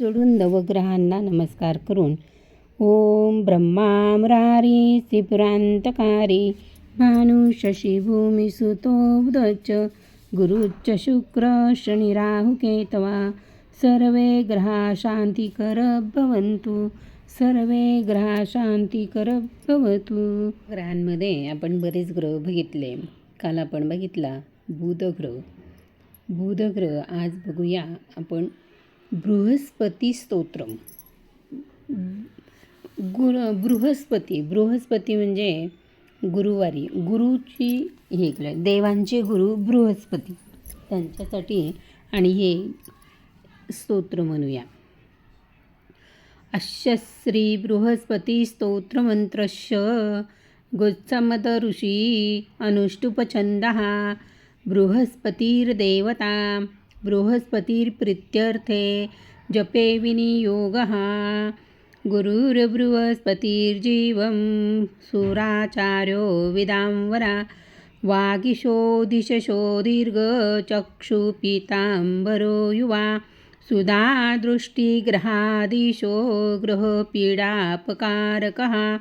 जोडून नवग्रहांना नमस्कार करून ओम ब्रह्मामरारी त्रिपुरांतकारी भानु शशी सुतो गुरुच्च शुक्र शनिराहुकेतवा केतवा सर्वे ग्रहा शांतिकर भवन्तु सर्वे ग्रहा शांतिकर भवतु ग्रहांमध्ये आपण बरेच ग्रह बघितले. काल आपण बघितला बुध ग्रह. बुध ग्रह आज बघूया आपण. बृहस्पती स्तोत्रम गुर बृहस्पती बृहस्पती म्हणजे गुरुवारी गुरुची हे केलं देवांचे गुरु बृहस्पती त्यांच्यासाठी आणि हे स्तोत्र म्हणूया. अश्य श्री बृहस्पती स्तोत्रमंत्रश गोत्समद ऋषी अनुष्टुपछंद बृहस्पतीर्देवता बृहस्पतिर्प्रित्यर्थे जपे विनियोगः। गुरुर्बृहस्पतिर्जीवं सुराचार्यो विदाम्बरा। वागीशो दिशशो युवा। सुधा दृष्टिग्रहादिशो ग्रहपीडापकारकः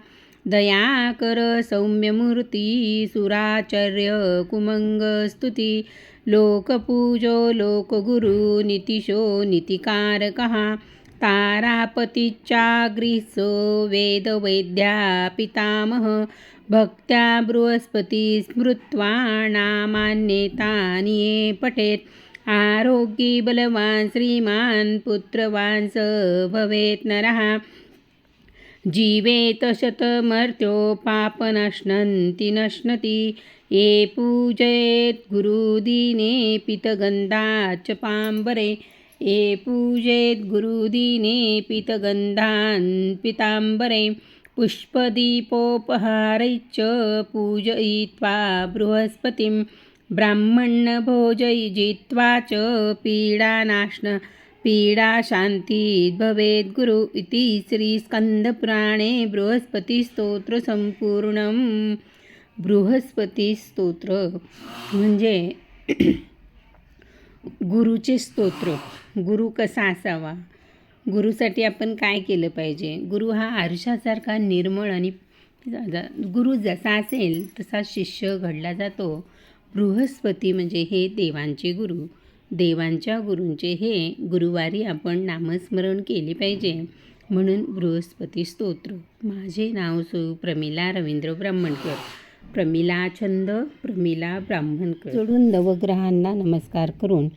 दयाकर सौम्यमूर्ती सुराचर्य कुमङ्गस्तुति लोकपूजो लोकगुरु नितिशो नितिकारकः। तारापतिच्चाग्रिसो वेदवैद्या पितामह भक्त्या बृहस्पती स्मृत्वा नामान्येतानि ये पठेत्। आरोग्ये बलवान् श्रीमान् पुत्रवान् स भवेत् नरः। जीवेत शतमर्त्यो पापनश्नन्ति नश्नति। ये पूजयेत् गुरुदिने पितगन्धाच्च पाम्बरे। ये पूजयेत् गुरुदिने पितगन्धान् पिताम्बरे। पुष्पदीपोपहारैश्च पूजयित्वा बृहस्पतिं ब्राह्मणभोजयित्वा च पीडानाश्न। पीडाशान्ति भवेद गुरु इति श्रीस्कन्दपुराणे बृहस्पतिस्तोत्रसम्पूर्णं बृहस्पतिस्तोत्र म्हणजे गुरुचे स्तोत्र. गुरु कसा असावा? गुरुसाठी आपण काय केलं पाहिजे? गुरु हा आरशासारखा निर्मळ आणि गुरु जसा असेल तसा शिष्य घडला जातो. बृहस्पती म्हणजे हे देवांचे गुरु. देवांच्या गुरूंचे हे गुरुवारी आपण नामस्मरण केले पाहिजे. म्हणून बृहस्पती स्तोत्र. माझे नाव सु. प्रमिला रवींद्र ब्राह्मणकर. प्रमिला छंद प्रमिला ब्राह्मणकर. जोडून नवग्रहांना नमस्कार करून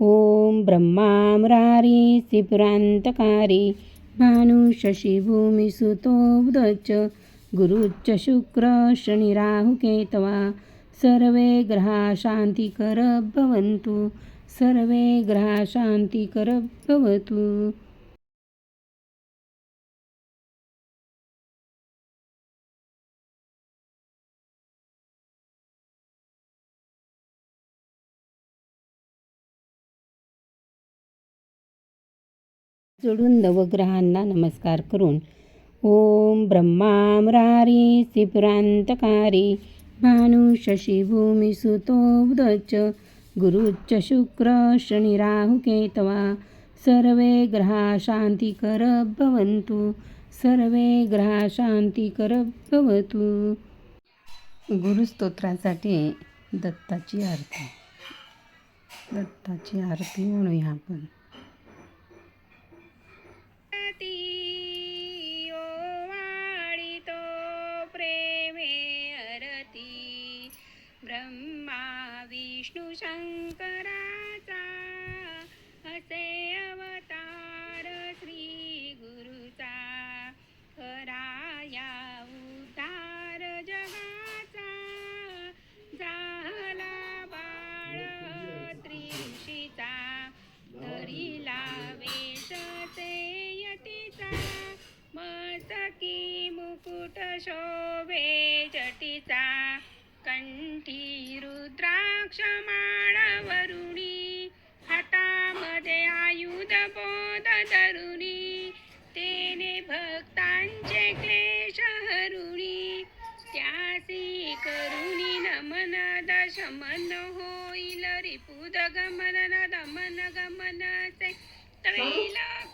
ओम ब्रह्मामरारी त्रिपुरांतकारी भानु शशी भूमी सुतो गुरुच्च शुक्र शनी राहु केतवा. सर्वे ग्रहा शांतिकर भवन्तु. सर्वे ग्रहा शांतिकर भवतु जोडून नवग्रहांना नमस्कार करून ओम ब्रह्मामरारी त्रिपुरांतकारी भानु शशी भूमी गुरुच्च शुक्र शनी राहु केतवा सर्वे ग्रहा शांतिकर सर्वे ग्रहा शांतिकर गुरुस्तोत्रासाठी दत्ताची आरती. दत्ताची आरती म्हणूया आपण. शंकराचा असे अवतार श्री गुरुचा. खराया उद्धार जगाचा. झाला बाळ त्रिशीचा धरिला वेश यतीचा. मस्तकी मुकुट शोभे जटीचा. कंठी रुद्राक्ष माळावरुणी हातामध्ये आयुध बोध धरुणी तेने भक्तांचे क्लेश हरुणी त्यासी करुणी नमन दशमन होईल रिपुद गमन दमन गमनचे त्रैलोक्या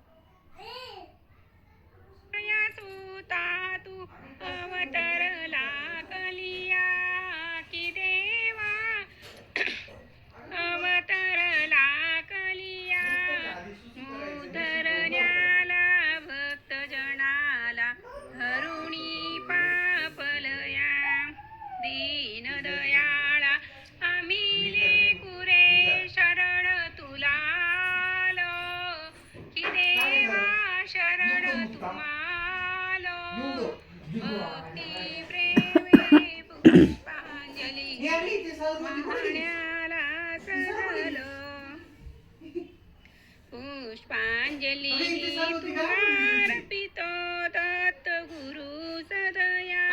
पुष्पांजली तुमार्पितो दत्त गुरु सदया.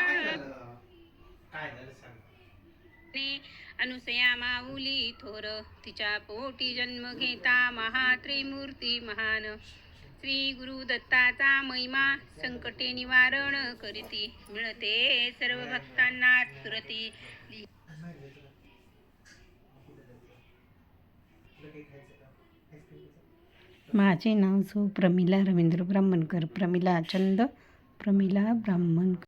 अनुसया माऊली थोर तिच्या पोटी जन्म घेता महात्रिमूर्ती महान. श्री गुरु दत्ताचा महिमा संकटे निवारण करीती. मिळते सर्व भक्तांना सुरती माझे नाव सो प्रमिला रवींद्र ब्राह्मणकर प्रमिला चंद प्रमिला ब्राह्मणकर.